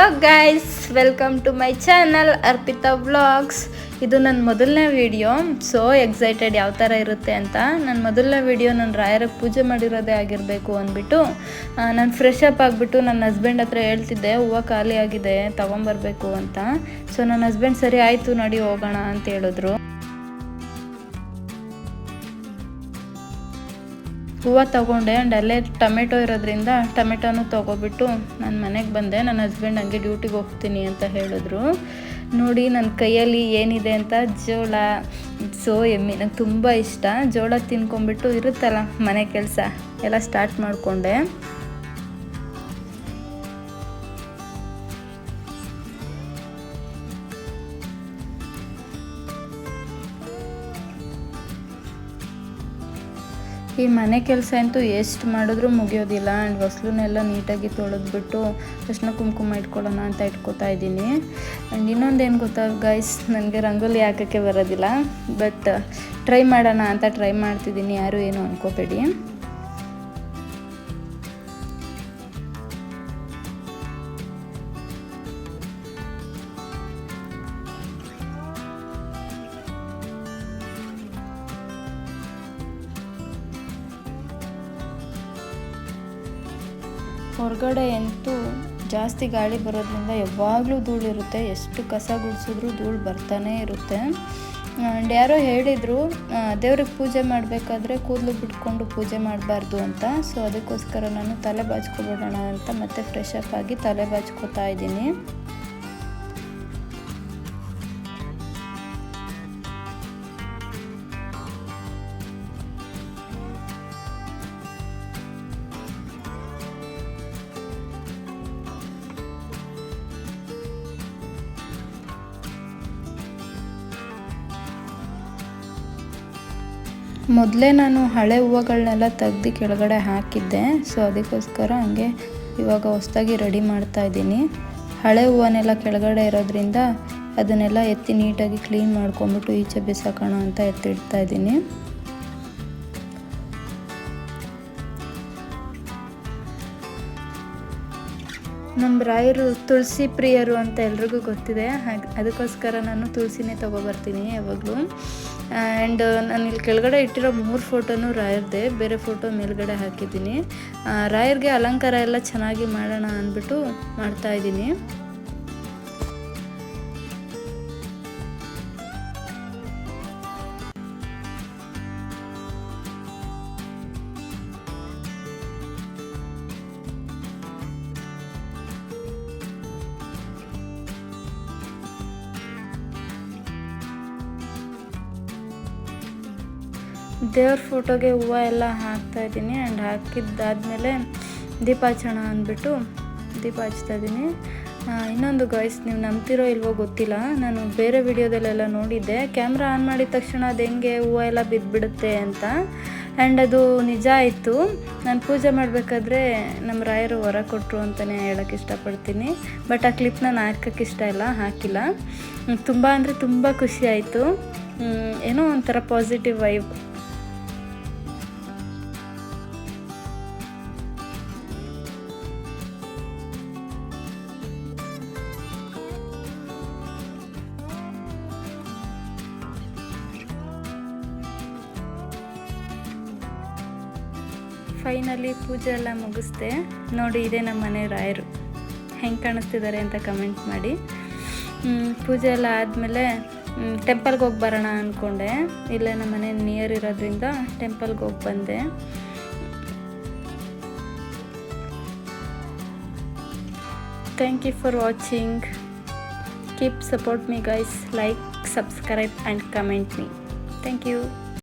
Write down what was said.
Hello guys welcome to my channel Arpita vlogs ಇದು ನನ್ನ ಮೊದಲನೇ ವಿಡಿಯೋ ಸೋ ಎಕ್ಸೈಟೆಡ್ ಯಾವ ಥರ ಇರುತ್ತೆ ಅಂತ. ನನ್ನ ಮೊದಲನೇ ವಿಡಿಯೋ ನನ್ನ ರಾಯರಿಗೆ ಪೂಜೆ ಮಾಡಿರೋದೇ ಆಗಿರಬೇಕು ಅಂದ್ಬಿಟ್ಟು ನಾನು ಫ್ರೆಶ್ ಅಪ್ ಆಗಿಬಿಟ್ಟು ನನ್ನ ಹಸ್ಬೆಂಡ್ ಹತ್ರ ಹೇಳ್ತಿದ್ದೆ, ಹೂವು ಖಾಲಿ ಆಗಿದೆ, ತೊಗೊಂಬರ್ಬೇಕು ಅಂತ. ಸೊ ನನ್ನ ಹಸ್ಬೆಂಡ್ ಸರಿ, ಆಯಿತು, ನಡಿ, ಹೋಗೋಣ ಅಂತ ಹೇಳಿದ್ರು. ಹೂವು ತೊಗೊಂಡೆ ಆ್ಯಂಡ್ ಅಲ್ಲೇ ಟೊಮೆಟೊ ಇರೋದ್ರಿಂದ ಟೊಮೆಟೊನೂ ತೊಗೊಬಿಟ್ಟು ನಾನು ಮನೆಗೆ ಬಂದೆ. ನನ್ನ ಹಸ್ಬೆಂಡ್ ಹಂಗೆ ಡ್ಯೂಟಿಗೆ ಹೋಗ್ತೀನಿ ಅಂತ ಹೇಳಿದ್ರು. ನೋಡಿ ನನ್ನ ಕೈಯಲ್ಲಿ ಏನಿದೆ ಅಂತ ಜೋಳ, ಸೋ ಎಮ್ಮಿ, ನಂಗೆ ತುಂಬ ಇಷ್ಟ. ಜೋಳ ತಿನ್ಕೊಂಬಿಟ್ಟು ಇರುತ್ತಲ್ಲ ಮನೆ ಕೆಲಸ, ಎಲ್ಲ ಸ್ಟಾರ್ಟ್ ಮಾಡಿಕೊಂಡೆ. ಈ ಮನೆ ಕೆಲಸ ಅಂತೂ ಎಷ್ಟು ಮಾಡಿದ್ರೂ ಮುಗಿಯೋದಿಲ್ಲ. ಆ್ಯಂಡ್ ಹೊಸ್ಲನ್ನೆಲ್ಲ ನೀಟಾಗಿ ತೊಳೆದ್ಬಿಟ್ಟು ಅರ್ಶಿನ ಕುಂಕುಮ ಇಟ್ಕೊಳ್ಳೋಣ ಅಂತ ಇಟ್ಕೋತಾ ಇದ್ದೀನಿ. ಆ್ಯಂಡ್ ಇನ್ನೊಂದೇನು ಗೊತ್ತಾ ಗೈಸ್ ನನಗೆ ರಂಗೋಲಿ ಹಾಕೋಕ್ಕೆ ಬರೋದಿಲ್ಲ. ಬಟ್ ಟ್ರೈ ಮಾಡೋಣ ಅಂತ ಟ್ರೈ ಮಾಡ್ತಿದ್ದೀನಿ. ಯಾರೂ ಏನು ಅನ್ಕೋಬೇಡಿ. ಹೊರಗಡೆ ಅಂತೂ ಜಾಸ್ತಿ ಗಾಳಿ ಬರೋದ್ರಿಂದ ಯಾವಾಗಲೂ ಧೂಳಿರುತ್ತೆ ಎಷ್ಟು ಕಸ ಗುಡಿಸಿದ್ರೂ ಧೂಳು ಬರ್ತಾನೇ ಇರುತ್ತೆ. ಆ್ಯಂಡ್ ಯಾರೋ ಹೇಳಿದರು ದೇವ್ರಿಗೆ ಪೂಜೆ ಮಾಡಬೇಕಾದ್ರೆ ಕೂದಲು ಬಿಟ್ಕೊಂಡು ಪೂಜೆ ಮಾಡಬಾರ್ದು ಅಂತ. ಸೊ ಅದಕ್ಕೋಸ್ಕರ ನಾನು ತಲೆ ಬಾಚ್ಕೊಬಿಡೋಣ ಅಂತ ಮತ್ತೆ ಫ್ರೆಶ್ ಅಪ್ ಆಗಿ ತಲೆ ಬಾಚ್ಕೋತಾ ಇದ್ದೀನಿ. ಮೊದಲೇ ನಾನು ಹಳೆ ಹೂವುಗಳನ್ನೆಲ್ಲ ತೆಗ್ದು ಕೆಳಗಡೆ ಹಾಕಿದ್ದೆ. ಸೊ ಅದಕ್ಕೋಸ್ಕರ ಹಂಗೆ ಇವಾಗ ಹೊಸ್ದಾಗಿ ರೆಡಿ ಮಾಡ್ತಾ ಇದ್ದೀನಿ. ಹಳೆ ಹೂವನ್ನೆಲ್ಲ ಕೆಳಗಡೆ ಇರೋದ್ರಿಂದ ಅದನ್ನೆಲ್ಲ ಎತ್ತಿ ನೀಟಾಗಿ ಕ್ಲೀನ್ ಮಾಡ್ಕೊಂಬಿಟ್ಟು ಈಚೆ ಬಿಸಾಕೋಣ ಅಂತ ಎತ್ತಿಡ್ತಾ ಇದ್ದೀನಿ. ನಮ್ಮ ರಾಯರು ತುಳಸಿ ಪ್ರಿಯರು ಅಂತ ಎಲ್ರಿಗೂ ಗೊತ್ತಿದೆ. ಹಾಗೆ ಅದಕ್ಕೋಸ್ಕರ ನಾನು ತುಳಸಿನೇ ತೊಗೊಬರ್ತೀನಿ ಯಾವಾಗಲೂ. ಆ್ಯಂಡ್ ನಾನು ಇಲ್ಲಿ ಕೆಳಗಡೆ ಇಟ್ಟಿರೋ ಮೂರು ಫೋಟೋನು ರಾಯರ್ದೆ, ಬೇರೆ ಫೋಟೋ ಮೇಲ್ಗಡೆ ಹಾಕಿದ್ದೀನಿ. ರಾಯರ್ಗೆ ಅಲಂಕಾರ ಎಲ್ಲ ಚೆನ್ನಾಗಿ ಮಾಡೋಣ ಅಂದ್ಬಿಟ್ಟು ಮಾಡ್ತಾಯಿದ್ದೀನಿ ದೇವ್ರ ಫೋಟೋಗೆ ಹೂವು ಎಲ್ಲ ಹಾಕ್ತಾ ಇದ್ದೀನಿ ಆ್ಯಂಡ್ ಹಾಕಿದ್ದಾದಮೇಲೆ ದೀಪ ಹಚ್ಚೋಣ ಅಂದ್ಬಿಟ್ಟು ದೀಪ ಹಚ್ತಾ ಇದ್ದೀನಿ. ಇನ್ನೊಂದು ಗಾಯ್ಸ್ ನೀವು ನಂಬ್ತಿರೋ ಇಲ್ವೋ ಗೊತ್ತಿಲ್ಲ. ನಾನು ಬೇರೆ ವಿಡಿಯೋದಲ್ಲೆಲ್ಲ ನೋಡಿದ್ದೆ. ಕ್ಯಾಮ್ರಾ ಆನ್ ಮಾಡಿದ ತಕ್ಷಣ ಅದು ಹೆಂಗೆ ಹೂವು ಎಲ್ಲ ಬಿದ್ದುಬಿಡುತ್ತೆ ಅಂತ. ಆ್ಯಂಡ್ ಅದು ನಿಜ ಆಯಿತು. ನಾನು ಪೂಜೆ ಮಾಡಬೇಕಾದ್ರೆ ನಮ್ಮ ರಾಯರು ಹೊರ ಕೊಟ್ಟರು ಅಂತಲೇ ಹೇಳೋಕ್ಕೆ ಇಷ್ಟಪಡ್ತೀನಿ. ಬಟ್ ಆ ಕ್ಲಿಪ್ ನಾನು ಹಾಕೋಕ್ಕೆ ಇಷ್ಟ ಇಲ್ಲ, ಹಾಕಿಲ್ಲ. ತುಂಬ ಅಂದರೆ ತುಂಬ ಖುಷಿ ಆಯಿತು. ಏನೋ ಒಂಥರ ಪಾಸಿಟಿವ್ ವೈಬ್ ಫೈನಲಿ ಪೂಜೆ ಎಲ್ಲ ಮುಗಿಸ್ದೆ. ನೋಡಿ, ಇದೇ ನಮ್ಮ ಮನೆ ರಾಯರು. ಹೆಂಗೆ ಕಾಣಿಸ್ತಿದ್ದಾರೆ ಅಂತ ಕಮೆಂಟ್ ಮಾಡಿ. ಪೂಜೆ ಎಲ್ಲ ಆದಮೇಲೆ ಟೆಂಪಲ್ಗೆ ಹೋಗಿ ಬರೋಣ ಅಂದ್ಕೊಂಡೆ ಇಲ್ಲೇ ನಮ್ಮ ಮನೆ ನಿಯರ್ ಇರೋದ್ರಿಂದ ಟೆಂಪಲ್ಗೆ ಹೋಗಿ ಬಂದೆ. Thank you for watching keep support me guys like subscribe and comment me thank you